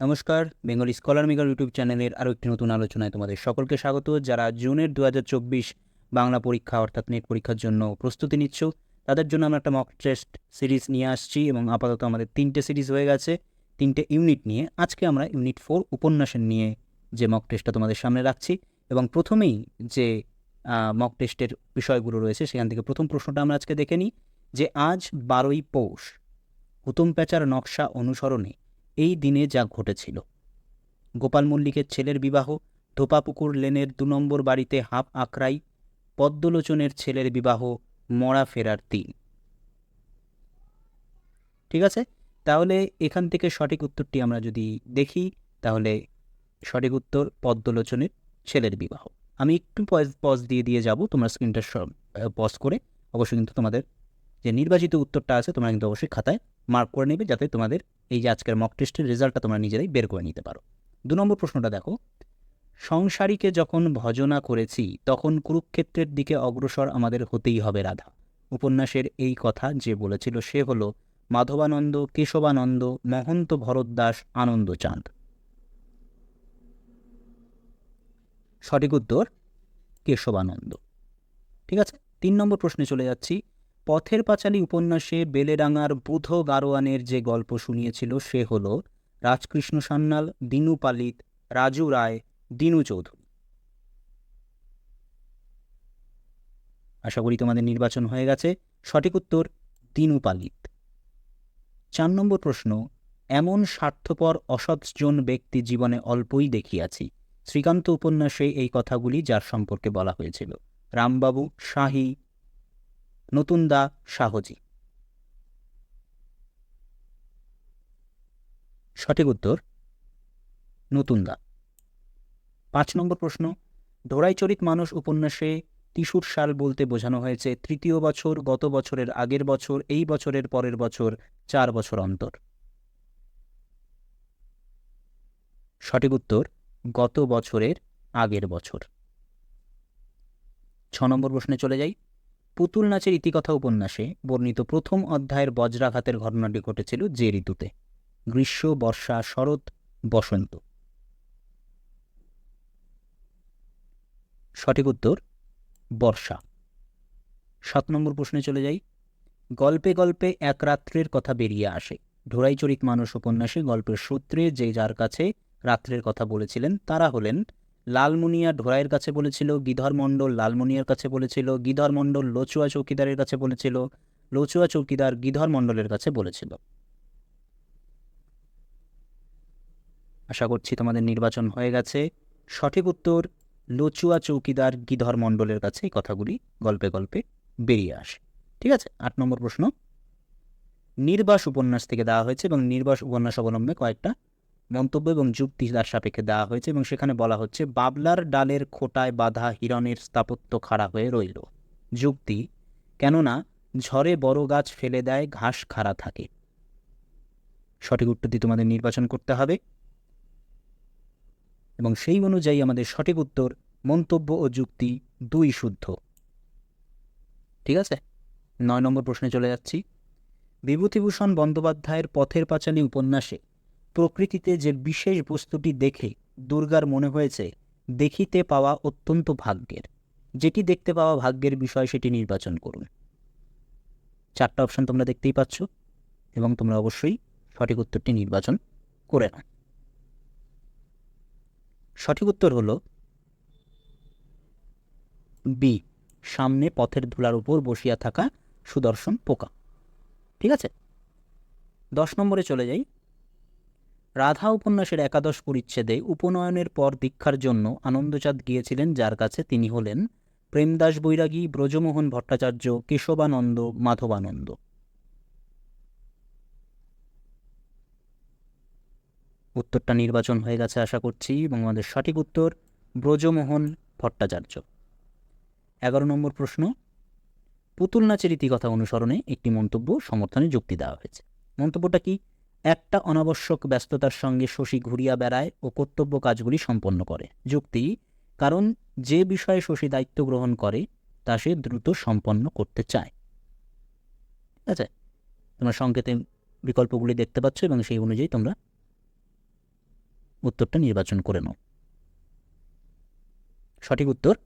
নমস্কার, Bengali scholar maker YouTube চ্যানেলের আরও একটি নতুন আলোচনায় তোমাদের সকলকে স্বাগত। যারা জুনের দু হাজার চব্বিশ বাংলা পরীক্ষা অর্থাৎ নেট পরীক্ষার জন্য প্রস্তুতি নিচ্ছ, তাদের জন্য আমরা একটা মক টেস্ট সিরিজ নিয়ে আসছি এবং আপাতত আমাদের তিনটে সিরিজ হয়ে গেছে, তিনটে ইউনিট নিয়ে। আজকে আমরা ইউনিট ফোর উপন্যাসের নিয়ে যে মক টেস্টটা তোমাদের সামনে রাখছি এবং প্রথমেই যে মক টেস্টের বিষয়গুলো রয়েছে সেখান থেকে প্রথম প্রশ্নটা আমরা আজকে দেখে নিই যে, আজ বারোই পৌষ, হুতুম প্যাচার নকশা অনুসরণে এই দিনে যা ঘটেছিল। গোপাল মল্লিকের ছেলের বিবাহ, ধোপাপুকুর লেনের দু নম্বর বাড়িতে হাফ আখড়াই পদ্মলোচনের ছেলের বিবাহ, মরা ফেরার দিন। ঠিক আছে? তাহলে এখান থেকে সঠিক উত্তরটি আমরা যদি দেখি, তাহলে সঠিক উত্তর পদ্মলোচনের ছেলের বিবাহ। আমি একটু পজ পজ দিয়ে দিয়ে যাব, তোমরা স্ক্রিনটা পজ করে। অবশ্যই কিন্তু তোমাদের যে নির্বাচিত উত্তরটা আছে, তোমরা কিন্তু অবশ্যই খাতায় মার্ক করে নেবে যাতে তোমাদের এই যে আজকের মক টেস্টের রেজাল্টটা তোমরা নিজেরাই বের করে নিতে পারো। দু নম্বর প্রশ্নটা দেখো। সংসারীকে যখন ভজনা করেছি, তখন কুরুক্ষেত্রের দিকে অগ্রসর আমাদের হতেই হবে রাধা। উপন্যাসের এই কথা যে বলেছিল সে হলো মাধবানন্দ, কেশবানন্দ, মহন্ত ভরদ্দাস আনন্দচাঁদ। সঠিক উত্তর, কেশবানন্দ। ঠিক আছে? তিন নম্বর প্রশ্নে চলে যাচ্ছি। পথের পাঁচালী উপন্যাসে বেলেডাঙার বুধ গারোয়ানের যে গল্প শুনিয়েছিল সে হল রাজকৃষ্ণ সান্যাল, দিনু পালিত, রাজু রায়, দিনু চৌধুরী। আশা করি তোমাদের নির্বাচন হয়ে গেছে। সঠিক উত্তর, দিনু পালিত। চার নম্বর প্রশ্ন, এমন স্বার্থপর, অসৎজন ব্যক্তি জীবনে অল্পই দেখিয়াছি। শ্রীকান্ত উপন্যাসে এই কথাগুলি যার সম্পর্কে বলা হয়েছিল। রামবাবু, শাহী নতুন দা শাহজি সঠিক উত্তর, নতুন দা। পাঁচ নম্বর প্রশ্ন ধরাইচরিত মানুষ উপন্যাসে তিসুর সাল বলতে বোঝানো হয়েছে তৃতীয় বছর, গত বছরের আগের বছর, এই বছরের পরের বছর, চার বছর অন্তর। সঠিক উত্তর, গত বছরের আগের বছর। ছ নম্বর প্রশ্নে চলে যাই। পুতুল নাচের ইতিকথা উপন্যাসে বর্ণিত প্রথম অধ্যায়ের বজ্রাঘাতের ঘটনাটি ঘটেছিল যে ঋতুতে। গ্রীষ্ম, বর্ষা, শরৎ, বসন্ত। সঠিক উত্তর, বর্ষা। সাত নম্বর প্রশ্নে চলে যাই। গল্পে গল্পে এক রাত্রের কথা বেরিয়ে আসে। ঢোড়াইচরিত মানুষ উপন্যাসে গল্পের সূত্রে যে যার কাছে রাত্রের কথা বলেছিলেন, তারা হলেন লালমুনিয়া ঢোরাইয়ের কাছে বলেছিল, গিধর মণ্ডল লালমুনিয়ার কাছে বলেছিল, গিধর মণ্ডল লচুয়া চৌকিদারের কাছে বলেছিল, লচুয়া চৌকিদার গিধর মণ্ডলের কাছে বলেছিল। আশা করছি তোমাদের নির্বাচন হয়ে গেছে। সঠিক উত্তর, লচুয়া চৌকিদার গিধর মণ্ডলের কাছে এই কথাগুলি গল্পে গল্পে বেরিয়ে আসে। ঠিক আছে? আট নম্বর প্রশ্ন। নির্বাস উপন্যাস থেকে দেওয়া হয়েছে এবং নির্বাস উপন্যাস অবলম্বে কয়েকটা মন্তব্য এবং যুক্তি তার সাপেক্ষে দেওয়া হয়েছে এবং সেখানে বলা হচ্ছে, বাবলার ডালের খোটায় বাঁধা হিরণের স্থাপত্য খাড়া হয়ে রইল। যুক্তি, কেননা ঝড়ে বড় গাছ ফেলে দেয়, ঘাস খাড়া থাকে। সঠিক উত্তরটি তোমাদের নির্বাচন করতে হবে। এবং সেই অনুযায়ী আমাদের সঠিক উত্তর, মন্তব্য ও যুক্তি দুই শুদ্ধ। ঠিক আছে? নয় নম্বর প্রশ্নে চলে যাচ্ছি। বিভূতিভূষণ বন্দ্যোপাধ্যায়ের পথের পাঁচালী উপন্যাসে প্রকৃতিতে যে বিশেষ বস্তুটি দেখে দুর্গার মনে হয়েছে, দেখিতে পাওয়া অত্যন্ত ভাগ্যের। যেটি দেখতে পাওয়া ভাগ্যের বিষয় সেটি নির্বাচন করুন। চারটা অপশন তোমরা দেখতেই পাচ্ছ এবং তোমরা অবশ্যই সঠিক উত্তরটি নির্বাচন করে নাও। সঠিক উত্তর হল বি, সামনে পথের ধুলার উপর বসিয়া থাকা সুদর্শন পোকা। ঠিক আছে? দশ নম্বরে চলে যাই। রাধা উপন্যাসের একাদশ পরিচ্ছেদে উপনয়নের পর দীক্ষার জন্য আনন্দচাঁদ গিয়েছিলেন, যার কাছে তিনি হলেন প্রেমদাস বৈরাগী, ব্রজমোহন ভট্টাচার্য, কেশবানন্দ, মাধবানন্দ। উত্তরটা নির্বাচন হয়ে গেছে আশা করছি এবং আমাদের সঠিক উত্তর, ব্রজমোহন ভট্টাচার্য। এগারো নম্বর প্রশ্ন। পুতুল নাচের ইতিকথা অনুসরণে একটি মন্তব্য সমর্থনে যুক্তি দেওয়া হয়েছে। মন্তব্যটা কি? একটা অনাবশ্যক ব্যস্ততার সঙ্গে শশী ঘুরিয়া বেড়ায় ও কর্তব্য কাজগুলি সম্পন্ন করে। যুক্তি, কারণ যে বিষয়ে শশী দায়িত্ব গ্রহণ করে, তা সে দ্রুত সম্পন্ন করতে চায়। ঠিক আছে তোমরা সংকেতে বিকল্পগুলি দেখতে পাচ্ছ এবং সেই অনুযায়ী তোমরা উত্তরটা নির্বাচন করে নাও। সঠিক উত্তর?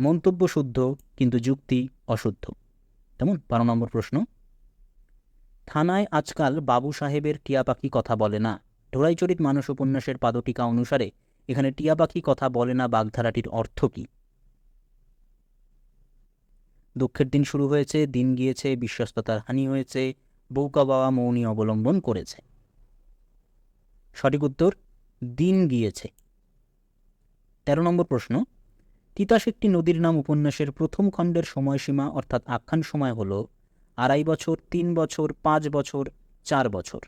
মন্তব্য শুদ্ধ, কিন্তু যুক্তি অশুদ্ধ। তেমন বারো নম্বর প্রশ্ন। থানায় আজকাল বাবু সাহেবের টিয়া পাখি কথা বলে না। ঢোড়াইচরিত মানস উপন্যাসের পাদটিকা অনুসারে এখানে টিয়া পাখি কথা বলে না বাগধারাটির অর্থ কী? দুঃখের দিন শুরু হয়েছে, দিন গিয়েছে, বিশ্বস্ততার হানি হয়েছে, বৌকা বাবা মৌনী অবলম্বন করেছে। সঠিক উত্তর, দিন গিয়েছে। তেরো নম্বর প্রশ্ন, তিতাস একটি নদীর নাম উপন্যাসের প্রথম খণ্ডের সময়সীমা অর্থাৎ আখ্যান সময় হল আড়াই বছর, তিন বছর, পাঁচ বছর, চার বছর।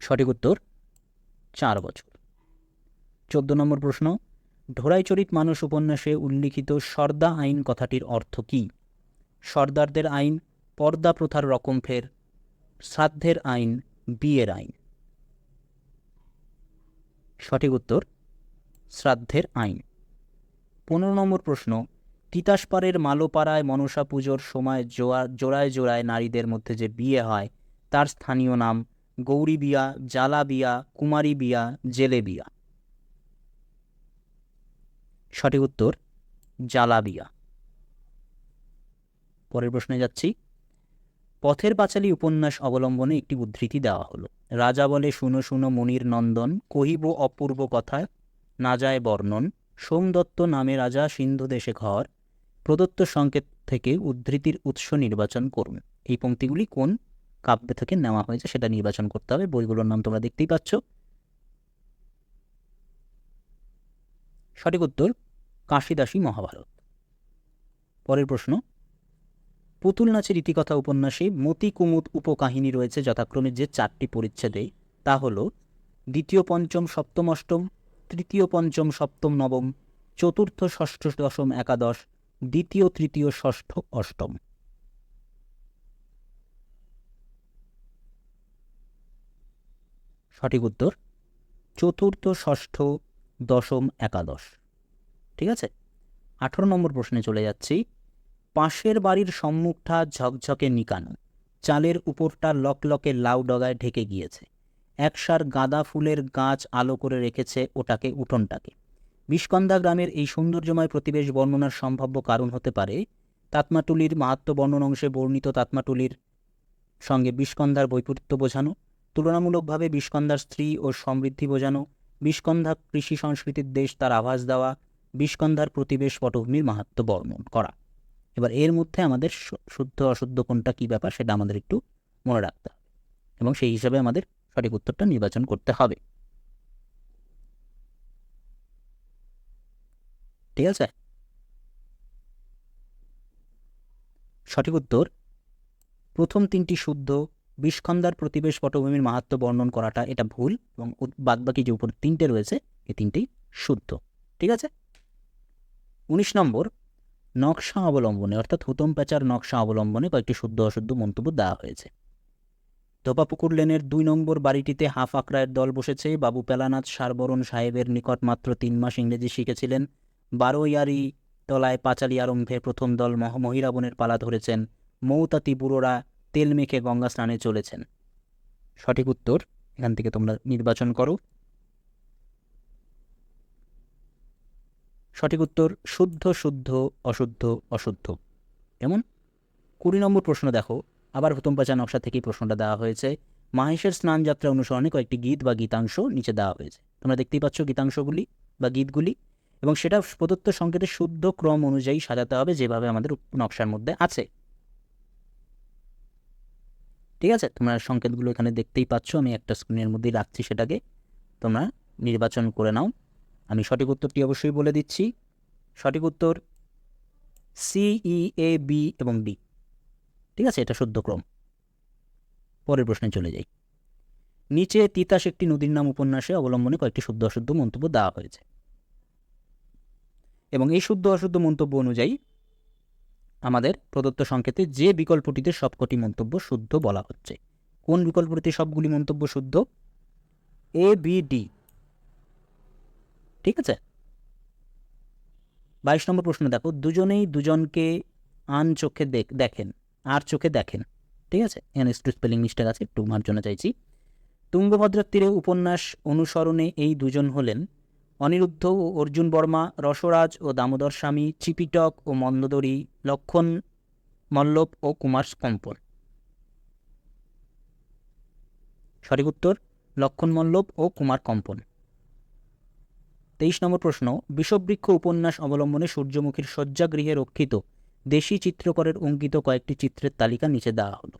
সঠিক উত্তর, চার বছর। চোদ্দ নম্বর প্রশ্ন ঢোড়াইচরিত মানুষ উপন্যাসে উল্লিখিত সর্দা আইন কথাটির অর্থ কী? সর্দারদের আইন, পর্দা প্রথার রকম ফের, শ্রাদ্ধের আইন, বিয়ের আইন। সঠিক উত্তর, শ্রাদ্ধের আইন। পনেরো নম্বর প্রশ্ন তিতাসপাড়ের মালোপাড়ায় মনসা পুজোর সময় জোয়া, জোড়ায় জোড়ায় নারীদের মধ্যে যে বিয়ে হয়, তার স্থানীয় নাম গৌরী বিয়া, জ্বালা বিয়া, কুমারী বিয়া, জেলে বিয়া। সঠিক উত্তর জালাবিয়া পরের প্রশ্নে যাচ্ছি। পথের পাঁচালী উপন্যাস অবলম্বনে একটি উদ্ধৃতি দেওয়া হলো। রাজা বলে, শুনো শুনো, মনির নন্দন, কহিব অপূর্ব কথা না যায় বর্ণন। সোমদত্ত নামে রাজা সিন্ধু দেশে ঘর প্রদত্ত সংকেত থেকে উদ্ধৃতির উৎস নির্বাচন করুন। এই পংক্তিগুলি কোন কাব্য থেকে নেওয়া হয়েছে সেটা নির্বাচন করতে হবে। বইগুলোর নাম তোমরা দেখতেই পাচ্ছ। সঠিক উত্তর, কাশিদাসী মহাভারত। পরের প্রশ্ন, পুতুল নাচের ইতিকথা উপন্যাসে মতি কুমুদ উপকাহিনী রয়েছে যথাক্রমে যে চারটি পরিচ্ছেদে। তা হল, দ্বিতীয় পঞ্চম সপ্তম অষ্টম, তৃতীয় পঞ্চম সপ্তম নবম, চতুর্থ ষষ্ঠ দশম একাদশ দ্বিতীয়, তৃতীয়, ষষ্ঠ, অষ্টম। সঠিক উত্তর, চতুর্থ, ষষ্ঠ, দশম, একাদশ। ঠিক আছে? আঠারো নম্বর প্রশ্নে চলে যাচ্ছি। পাশের বাড়ির সম্মুখটা ঝকঝকে নিকানো। চালের উপরটা লকলকে লাউ ডগায় ঢেকে গিয়েছে। একসার গাঁদা ফুলের গাছ আলো করে রেখেছে ওটাকে, উঠোনটাকে। বিষ্কন্দা গ্রামের এই সৌন্দর্যময় প্রতিবেশ বর্ণনার সম্ভাব্য কারণ হতে পারে তাতমাটুলির মাহাত্ম বর্ণন অংশে বর্ণিত তাতমাটুলির সঙ্গে বিষ্কন্ধার বৈপরীত্য বোঝানো, তুলনামূলকভাবে বিষ্কন্ধার স্ত্রী ও সমৃদ্ধি বোঝানো বিষ্কন্ধা কৃষি সংস্কৃতির দেশ তার আভাস দেওয়া বিষ্কন্ধার প্রতিবেশ পটভূমির মাহাত্ম বর্ণন করা। এবার এর মধ্যে আমাদের শুদ্ধ অশুদ্ধ কোনটা কী ব্যাপার সেটা আমাদের একটু মনে রাখতে হবে এবং সেই হিসাবে আমাদের সঠিক উত্তরটা নির্বাচন করতে হবে। ঠিক আছে? সঠিক উত্তর, প্রথম তিনটি শুদ্ধ বিষখন্দার প্রতিবেশ পটভূমির মাহাত্ম বর্ণন করাটা এটা ভুল এবং বাদবাকি যে উপর তিনটে রয়েছে, এই তিনটি শুদ্ধ। ঠিক আছে? উনিশ নম্বর, নকশা অবলম্বনে, অর্থাৎ হুতম প্যাচার নকশা অবলম্বনে কয়েকটি শুদ্ধ অশুদ্ধ মন্তব্য দেওয়া হয়েছে। ধোপাপুকুর লেনের দুই নম্বর বাড়িটিতে হাফ আকরায়ের দল বসেছে। বাবু পেলানাথ সারবরণ সাহেবের নিকট মাত্র তিন মাস ইংরেজি শিখেছিলেন। বারোয়ারি তলায় পাঁচালি আরম্ভে প্রথম দল মহিরাবনের পালা ধরেছেন। মৌতাতি বুড়োরা তেল মেখে গঙ্গা স্নানে চলেছেন। সঠিক উত্তর, এখান থেকে তোমরা নির্বাচন করো। সঠিক উত্তর, শুদ্ধ শুদ্ধ, অশুদ্ধ অশুদ্ধ। কেমন? কুড়ি নম্বর প্রশ্ন দেখো। আবার হুতম পাচা নকশা থেকেই প্রশ্নটা দেওয়া হয়েছে। মাহেশের স্নান যাত্রা অনুসরণে কয়েকটি গীত বা গীতাংশ নিচে দেওয়া হয়েছে। তোমরা দেখতেই পাচ্ছ গীতাংশগুলি বা গীতগুলি। এবং সেটা প্রদত্ত সংকেতের শুদ্ধ ক্রম অনুযায়ী সাজাতে হবে যেভাবে আমাদের নকশার মধ্যে আছে। ঠিক আছে? তোমরা সংকেতগুলো এখানে দেখতেই পাচ্ছ। আমি একটা স্ক্রিনের মধ্যেই রাখছি সেটাকে। তোমরা নির্বাচন করে নাও। আমি সঠিক উত্তরটি অবশ্যই বলে দিচ্ছি। সঠিক উত্তর সিই এ বি এবং ডি ঠিক আছে? এটা শুদ্ধ ক্রম। পরের প্রশ্নে চলে যাই। নিচে তিতাস একটি নদীর নাম উপন্যাসে অবলম্বনে কয়েকটি শুদ্ধ অশুদ্ধ মন্তব্য দেওয়া হয়েছে। এবং এই শুদ্ধ অশুদ্ধ মন্তব্য অনুযায়ী আমাদের প্রদত্ত সংকেতে যে বিকল্পটিতে সবকটি মন্তব্য শুদ্ধ বলা হচ্ছে। কোন বিকল্পটিতে সবগুলি মন্তব্য শুদ্ধ? এ বি ডি ঠিক আছে? বাইশ নম্বর প্রশ্ন, দেখো, দুজনেই দুজনকে আন চোখে দেখেন, আর চোখে দেখেন। ঠিক আছে? এখানে একটু স্পেলিং মিস্টেক আছে একটু মার্জনা চাইছি। তুঙ্গভদ্রার তীরে উপন্যাস অনুসরণে এই দুজন হলেন অনিরুদ্ধ ও অর্জুন বর্মা, রসরাজ ও দামোদর স্বামী চিপিটক ও মন্দোদরী, লক্ষণ মল্লব ও কুমার কম্পন সঠিক উত্তর, লক্ষণ মল্লব ও কুমার কম্পন তেইশ নম্বর প্রশ্ন বিষবৃক্ষ উপন্যাস অবলম্বনে সূর্যমুখীর শয্যাগৃহে রক্ষিত দেশি চিত্রকরের অঙ্কিত কয়েকটি চিত্রের তালিকা নিচে দেওয়া হলো।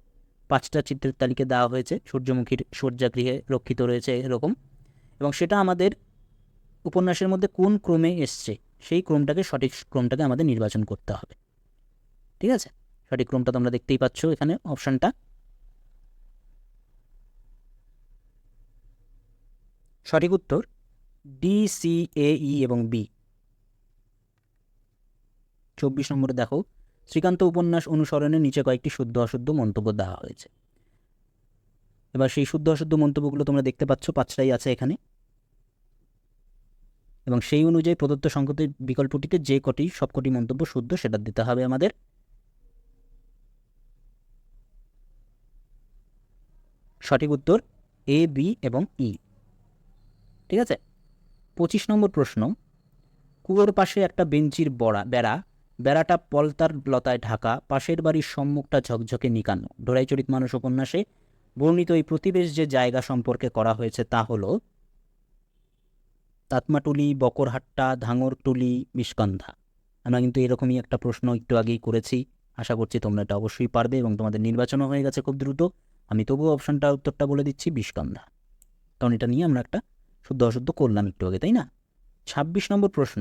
পাঁচটা চিত্রের তালিকা দেওয়া হয়েছে, সূর্যমুখীর শয্যাগৃহে রক্ষিত রয়েছে এরকম। এবং সেটা আমাদের উপন্যাসের মধ্যে কোন ক্রমে এসছে, সেই ক্রমটাকে, সঠিক ক্রমটাকে আমাদের নির্বাচন করতে হবে। ঠিক আছে? সঠিক ক্রমটা তোমরা দেখতেই পাচ্ছ এখানে, অপশানটা। সঠিক উত্তর ডি সি এ ই এবং বি চব্বিশ নম্বরে দেখো, শ্রীকান্ত উপন্যাস অনুসরণে নিচে কয়েকটি শুদ্ধ অশুদ্ধ মন্তব্য দেওয়া হয়েছে। এবার সেই শুদ্ধ অশুদ্ধ মন্তব্যগুলো তোমরা দেখতে পাচ্ছ, পাঁচটাই আছে এখানে। এবং সেই অনুযায়ী প্রদত্ত সংকটের বিকল্পটিতে যে কটি সবকটি মন্তব্য শুদ্ধ সেটা দিতে হবে আমাদের। সঠিক উত্তর এ বি এবং ই ঠিক আছে? পঁচিশ নম্বর প্রশ্ন। কুয়োর পাশে একটা বেঞ্চির বড়া, বেড়া। বেড়াটা পলতার লতায় ঢাকা, পাশের বাড়ির সম্মুখটা ঝকঝকে নিকানো ডোরাইচরিত মানুষ উপন্যাসে বর্ণিত এই প্রতিবেশ যে জায়গা সম্পর্কে করা হয়েছে তা হলো তাতমাটুলি, বকরহাট্টা, ধাঙরটুলি বিস্কন্ধা আমরা কিন্তু এরকমই একটা প্রশ্ন একটু আগেই করেছি। আশা করছি তোমরা এটা অবশ্যই পারবে এবং তোমাদের নির্বাচনও হয়ে গেছে খুব দ্রুত। আমি তবুও অপশানটা, উত্তরটা বলে দিচ্ছি বিস্কন্ধা কারণ এটা নিয়ে আমরা একটা শুদ্ধ অশুদ্ধ করলাম একটু আগে, তাই না? ছাব্বিশ নম্বর প্রশ্ন।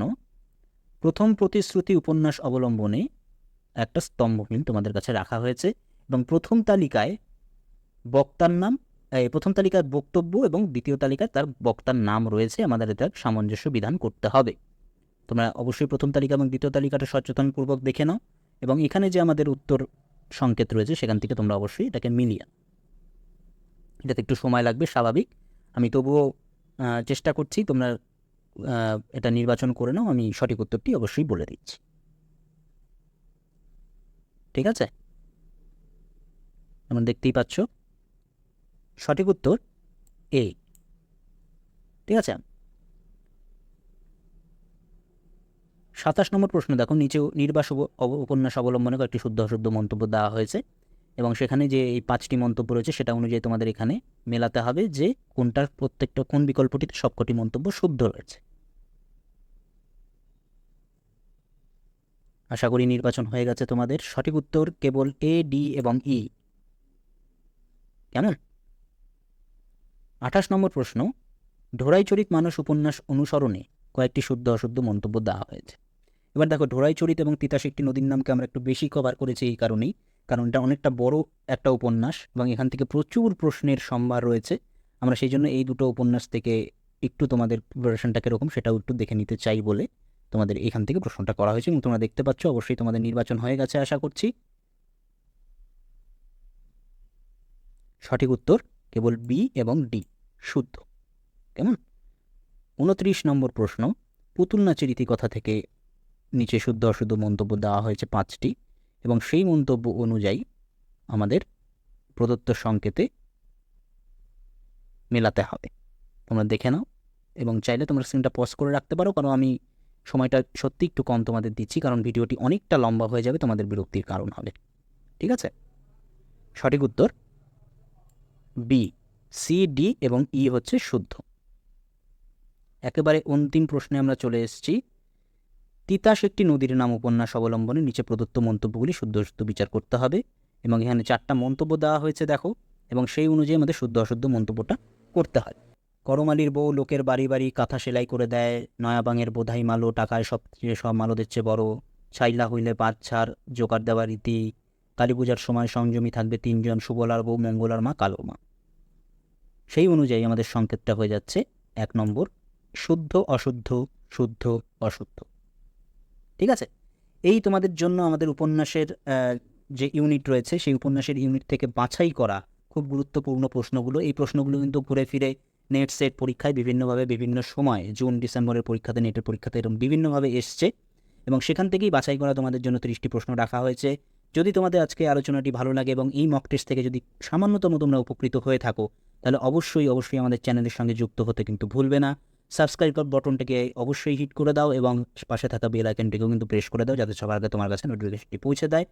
প্রথম প্রতিশ্রুতি উপন্যাস অবলম্বনে একটা স্তম্ভহীন তোমাদের কাছে রাখা হয়েছে এবং প্রথম তালিকায় বক্তার নাম প্রথম তালিকার বক্তব্য এবং দ্বিতীয় তালিকায় তার বক্তার নাম রয়েছে। আমাদের এটা সামঞ্জস্য বিধান করতে হবে। তোমরা অবশ্যই প্রথম তালিকা এবং দ্বিতীয় তালিকাটা সচেতনপূর্বক দেখে নাও এবং এখানে যে আমাদের উত্তর সংকেত রয়েছে, সেখান থেকে তোমরা অবশ্যই এটাকে মিলিয়ে এটাতে একটু সময় লাগবে, স্বাভাবিক। আমি তবুও চেষ্টা করছি তোমরা এটা নির্বাচন করে নাও। আমি সঠিক উত্তরটি অবশ্যই বলে দিচ্ছি। ঠিক আছে? তোমরা দেখতেই পাচ্ছ? সঠিক উত্তর এ। ঠিক আছে? সাতাশ নম্বর প্রশ্ন দেখো, নিচে নির্বাস উপন্যাস অবলম্বনে কয়েকটি শুদ্ধ অশুদ্ধ মন্তব্য দেওয়া হয়েছে এবং সেখানে যে এই পাঁচটি মন্তব্য রয়েছে সেটা অনুযায়ী তোমাদের এখানে মেলাতে হবে যে কোনটার প্রত্যেকটা, কোন বিকল্পটিতে সবকটি মন্তব্য শুদ্ধ রয়েছে। আশা করি নির্বাচন হয়ে গেছে তোমাদের। সঠিক উত্তর কেবল এ, ডি এবং ই। কেমন? আঠাশ নম্বর প্রশ্ন ঢোড়াইচরিত মানুষ উপন্যাস অনুসরণে কয়েকটি শুদ্ধ অশুদ্ধ মন্তব্য দেওয়া হয়েছে। এবার দেখো ঢোড়াইচরিত এবং তিতাস একটি নদীর নামকে আমরা একটু বেশি কভার করেছি এই কারণেই, কারণ এটা অনেকটা বড় একটা উপন্যাস এবং এখান থেকে প্রচুর প্রশ্নের সম্ভার রয়েছে। আমরা সেই জন্য এই দুটো উপন্যাস থেকে একটু তোমাদের প্রিপারেশনটা কীরকম সেটাও একটু দেখে নিতে চাই বলে তোমাদের এখান থেকে প্রশ্নটা করা হয়েছে এবং তোমরা দেখতে পাচ্ছ, অবশ্যই তোমাদের নির্বাচন হয়ে গেছে, আশা করছি। সঠিক উত্তর কেবল বি এবং ডি শুদ্ধ। কেমন? উনত্রিশ নম্বর প্রশ্ন পুতুল নাচের ইতিকথা থেকে নিচে শুদ্ধ অশুদ্ধ মন্তব্য দেওয়া হয়েছে পাঁচটি এবং সেই মন্তব্য অনুযায়ী আমাদের প্রদত্ত সংকেতে মেলাতে হবে। তোমরা দেখে নাও এবং চাইলে তোমরা স্ক্রিনটা পজ করে রাখতে পারো, কারণ আমি সময়টা সত্যি একটু কম তোমাদের দিচ্ছি, কারণ ভিডিওটি অনেকটা লম্বা হয়ে যাবে তোমাদের বিরক্তির কারণ হবে। ঠিক আছে? সঠিক উত্তর বি, সি, ডি এবং ই হচ্ছে শুদ্ধ। একেবারে অন্তিম প্রশ্নে আমরা চলে এসেছি। তিতাস একটি নদীর নাম উপন্যাস অবলম্বনে নিচে প্রদত্ত মন্তব্যগুলি শুদ্ধ অশুদ্ধ বিচার করতে হবে এবং এখানে চারটা মন্তব্য দেওয়া হয়েছে, দেখো, এবং সেই অনুযায়ী আমাদের শুদ্ধ অশুদ্ধ মন্তব্যটা করতে হয়। করমালির বউ লোকের বাড়ি বাড়ি কাঁথা সেলাই করে দেয়, নয়াবাঙের বোধাই মালো, টাকায় সব সব মালোদের চেয়ে বড়, ছাইলা হইলে পাঁচ ছাড়, জোকার দেওয়ার রীতি কালী পূজার সময় সংযমী থাকবে তিনজন, সুবলার বউ, মঙ্গলার মা, কালো মা। সেই অনুযায়ী আমাদের সংকেতটা হয়ে যাচ্ছে এক নম্বর, শুদ্ধ, অশুদ্ধ শুদ্ধ, অশুদ্ধ। ঠিক আছে? এই তোমাদের জন্য আমাদের উপন্যাসের যে ইউনিট রয়েছে, সেই উপন্যাসের ইউনিট থেকে বাছাই করা খুব গুরুত্বপূর্ণ প্রশ্নগুলো। এই প্রশ্নগুলো কিন্তু ঘুরে ফিরে নেট সেট পরীক্ষায় বিভিন্নভাবে, বিভিন্ন সময়, জুন, ডিসেম্বরের পরীক্ষাতে নেটের পরীক্ষাতে এরকম বিভিন্নভাবে এসছে। এবং সেখান থেকেই বাছাই করা তোমাদের জন্য ত্রিশটি প্রশ্ন রাখা হয়েছে। যদি তোমাদের আজকে আলোচনাটি ভালো লাগে এবং এই মক টেস্ট থেকে যদি সামান্যতম তোমরা উপকৃত হয়ে থাকো তাহলে অবশ্যই অবশ্যই আমাদের চ্যানেলের সঙ্গে যুক্ত হতে কিন্তু ভুলবে না। সাবস্ক্রাইব বটনটিকে অবশ্যই হিট করে দাও এবং পাশে থাকা বেল আইকনটিকেও কিন্তু প্রেস করে দাও যাতে সবার আগে তোমার কাছে নোটিফিকেশনটি পৌঁছে দেয়।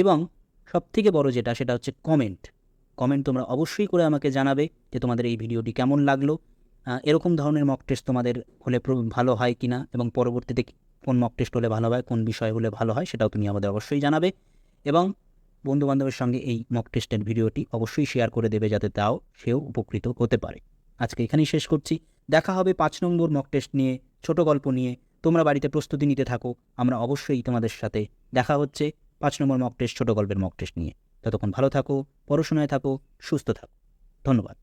এবং সবথেকে বড় যেটা, সেটা হচ্ছে কমেন্ট কমেন্ট তোমরা অবশ্যই করে আমাকে জানাবে যে তোমাদের এই ভিডিওটি কেমন লাগল। এরকম ধরনের মক টেস্ট তোমাদের হলে ভালো হয় কি না এবং পরবর্তীতে কোন মক টেস্ট হলে ভালো হয়, কোন বিষয় হলে ভালো হয়, সেটাও তুমি আমাদের অবশ্যই জানাবে। এবং বন্ধুবান্ধবের সঙ্গে এই মক টেস্টের ভিডিওটি অবশ্যই শেয়ার করে দেবে যাতে তাও সেও উপকৃত হতে পারে। আজকে এখানেই শেষ করছি। দেখা হবে পাঁচ নম্বর মক টেস্ট নিয়ে, ছোট গল্প নিয়ে। তোমরা বাড়িতে প্রস্তুতি নিতে থাকো। আমরা অবশ্যই তোমাদের সাথে দেখা হচ্ছে পাঁচ নম্বর মক টেস্ট ছোট গল্পের মক টেস্ট নিয়ে। ততক্ষণ ভালো থাকো, পড়াশোনায় থাকো, সুস্থ থাকো। ধন্যবাদ।